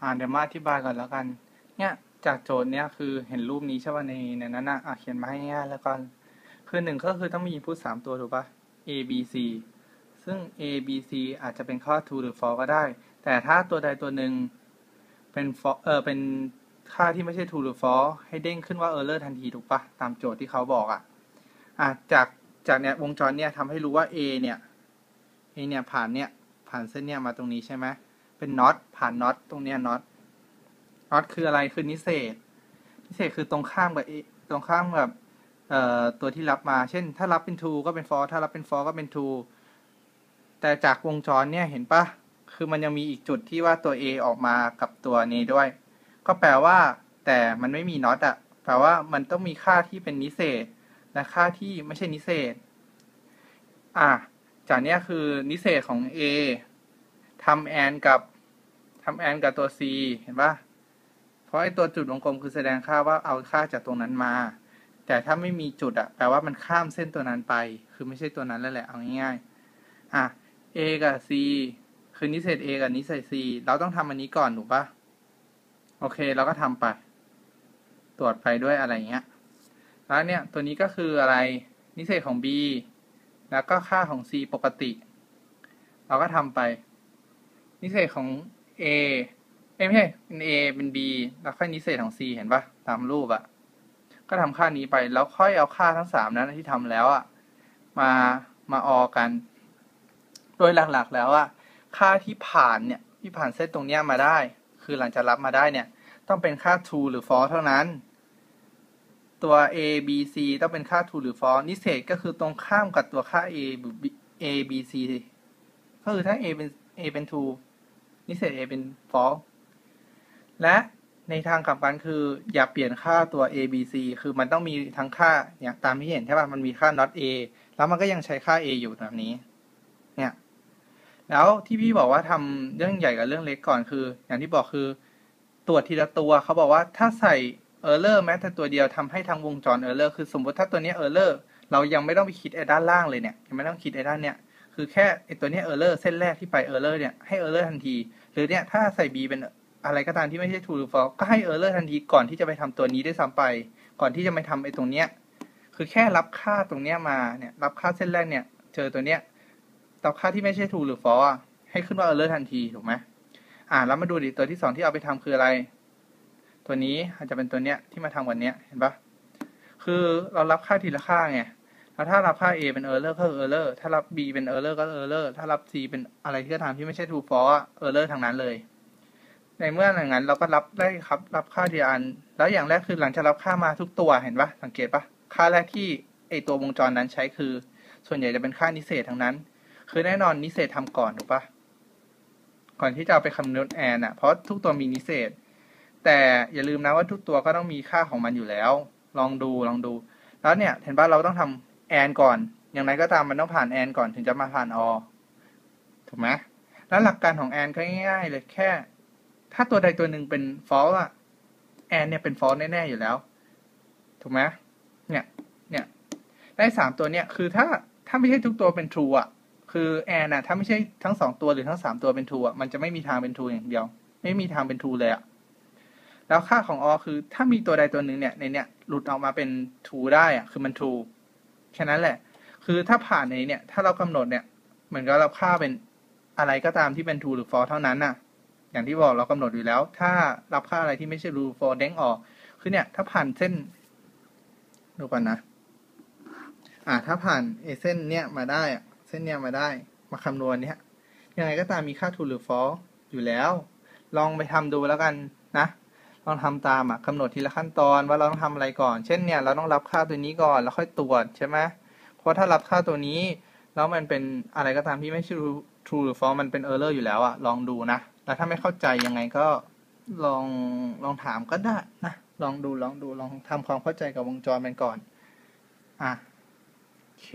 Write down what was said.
อ่าเดี๋ยวมาอธิบายก่อนแล้วกัน เนี่ยจากโจทย์เนี่ยคือเห็นรูปนี้ใช่ป่ะในในนั้นนะอะเขียนมาให้ง่ายแล้วกันคือหนึ่งก็คือต้องมี input สามตัวถูกป่ะ a b c ซึ่ง a b c อาจจะเป็นข้อ true หรือ false ก็ได้ แต่ถ้าตัวใดตัวหนึ่งเป็น false เออเป็นค่าที่ไม่ใช่ true หรือ false ให้เด้งขึ้นว่า error ทันทีถูกป่ะ ตามโจทย์ที่เขาบอกอะอะจากจากเนี่ยวงจรเนี่ยทำให้รู้ว่า a เนี่ย a เนี่ยผ่านเนี่ยผ่านเส้นเนี่ยมาตรงนี้ใช่ไหม เป็นน็อตผ่านน็อตตรงเนี้ยน็อตน็อตคืออะไรคือนิเศษ นิเศษคือตรงข้ามกับตรงข้ามกับเอ่อตัวที่รับมา เช่น ถ้ารับเป็น true ก็เป็น false ถ้ารับเป็น false ก็เป็น true แต่จากวงจรเนี่ยเห็นปะคือมันยังมีอีกจุดที่ว่าตัว A ออกมากับตัวนี้ด้วย ก็แปลว่า แต่มันไม่มีน็อตอะแปลว่ามันต้องมีค่าที่เป็นนิเศษ และค่าที่ไม่ใช่นิเศษ อะจากเนี้ยคือนิเศษของ A ทำแอนกับทำแอนกับตัว C เห็นปะเพราะไอตัวจุดวงกลมคือแสดงค่าว่าเอาค่าจากตรงนั้นมา แต่ถ้าไม่มีจุดอะแปลว่ามันข้ามเส้นตัวนั้นไป คือไม่ใช่ตัวนั้นแล้วแหละเอาง่ายๆอะ A กับ C คือนิเศษ A กับนิเศษ C เราต้องทำอันนี้ก่อนถูกปะโอเคเราก็ทำไป ตรวจไปด้วยอะไรเงี้ย แล้วเนี่ยตัวนี้ก็คืออะไรนิเศษของ B แล้วก็ค่าของ C ปกติ เราก็ทำไป นิเศษของ A เอ้ไม่ใช่เป็น A เป็น B แล้วค่อยนิเศษของ C เห็นปะตามรูปอะก็ทำค่านี้ไปแล้วค่อยเอาค่าทั้งสามนั้นที่ทำแล้วอะมามาออกัน โดยหลักๆแล้วอะค่าที่ผ่านเนี่ยที่ผ่านเส้นตรงเนี้ยมาได้ คือหลังจากรับมาได้เนี่ย ต้องเป็นค่า true หรือ false เท่านั้น ตัว a b c ต้องเป็นค่า true หรือ false นิเศษก็คือตรงข้ามกับตัวค่า a a b c ก็คือถ้า a เป็น a เป็น true นิเศษ a เป็น false และในทางกลับกันคือ อย่าเปลี่ยนค่าตัว a b c คือมันต้องมีทั้งค่าเนี่ยตามที่เห็นใช่ป่ะมันมีค่า not a แล้วมันก็ยังใช้ค่า a อยู่แบบนี้ เนี่ย แล้วที่พี่บอกว่าทำเรื่องใหญ่กับเรื่องเล็กก่อนคือ อย่างที่บอกคือตรวจทีละตัวเขาบอกว่าถ้าใส่ error แม้แต่ตัวเดียวทำให้ทางวงจร error คือสมมติถ้าตัวนี้ error เรายังไม่ต้องไปคิดไอ้ด้านล่างเลยเนี่ยยังไม่ต้องคิดไอ้ด้านเนี้ย คือแค่ไอตัวนี้ error เลอร์เส้นแรกที่ไป error เลอร์เนี่ยให้ error ทันที หรือเนี่ยถ้าใส่ b เป็นอะไรก็ตามที่ไม่ใช่ true หรือ false ก็ให้ error ทันทีก่อนที่จะไปทำตัวนี้ได้ซ้ำไป ก่อนที่จะไปทำไอตรงเนี้ยคือแค่รับค่าตรงเนี้ยมาเนี่ยรับค่าเส้นแรกเนี่ย เจอตัวเนี้ยรับค่าที่ไม่ใช่ true หรือ false อะให้ขึ้นว่า error ทันทีถูกไหมอ่าแล้วมาดูดิตัวที่สองที่เอาไปทำคืออะไร ตัวนี้อาจจะเป็นตัวเนี้ยที่มาทำวันเนี้ยเห็นปะคือเรารับค่าทีละค่าไง ถ้ารับค่า a เป็น error ก็ error ถ้ารับ b เป็น error ก็ error ถ้ารับ c เป็นอะไรที่ก็ตามที่ไม่ใช่ true false error ทางนั้นเลย ในเมื่ออย่างนั้นเราก็รับได้ครับรับค่าทีละอัน แล้วอย่างแรกคือหลังจากรับค่ามาทุกตัวเห็นปะสังเกตปะค่าแรกที่ไอตัววงจรนั้นใช้คือ ส่วนใหญ่จะเป็นค่านิเศษทั้งนั้น คือแน่นอนนิเศษทำก่อนถูกปะก่อนที่จะเอาไปคำนวณแอนอะเพราะทุกตัวมีนิเศษ แต่อย่าลืมนะว่าทุกตัวก็ต้องมีค่าของมันอยู่แล้ว ลองดูลองดู แล้วเนี่ยเห็นปะเราต้องทำ แอนก่อน อย่างไรก็ตามมันต้องผ่านแอนก่อนถึงจะมาผ่านอถูกไหมแล้วหลักการของแอนก็ง่ายๆเลยแค่ ถ้าตัวใดตัวหนึ่งเป็นฟอลอะแอนเนี่ยเป็นฟอลแน่ๆอยู่แล้ว ถูกไหมเนี่ย เนี่ย ได้สามตัวเนี่ย คือถ้าถ้าไม่ใช่ทุกตัวเป็น true อะคือแอนอะถ้าไม่ใช่ทั้งสองตัวหรือทั้งสามตัวเป็น true อะมันจะไม่มีทางเป็น true อย่างเดียว ไม่มีทางเป็น true เลยอะแล้วค่าของ or คือ ถ้ามีตัวใดตัวหนึ่งเนี่ยในเนี่ยหลุดออกมาเป็น true ได้อะคือมัน true แค่นั้นแหละ คือถ้าผ่านในเนี่ย ถ้าเรากำหนดเนี่ยเหมือนกับเราค่าเป็นอะไรก็ตามที่เป็น true หรือ false เท่านั้นน่ะ อย่างที่บอกเรากำหนดอยู่แล้ว ถ้ารับค่าอะไรที่ไม่ใช่ true false เด้งออก คือเนี่ย ถ้าผ่านเส้นดูก่อนนะ อ่า ถ้าผ่านไอ้เส้นเนี่ยมาได้เส้นเนี่ยมาได้ มาคำนวณเนี่ยยังไงก็ตามมีค่า true หรือ false อยู่แล้ว ลองไปทำดูแล้วกันนะ ลองทำตามอะกำหนดทีละขั้นตอนว่าเราต้องทำอะไรก่อน เช่นเนี่ยเราต้องรับค่าตัวนี้ก่อนแล้วค่อยตรวจใช่ไหมเพราะถ้ารับค่าตัวนี้แล้วมันเป็นอะไรก็ตามที่ไม่ใช่ true หรือ false มันเป็น error อยู่แล้วอะลองดูนะแล้วถ้าไม่เข้าใจยังไงก็ลองลองถามก็ได้นะลองดูลองดูลองทำความเข้าใจกับวงจรมันก่อนอะโอเค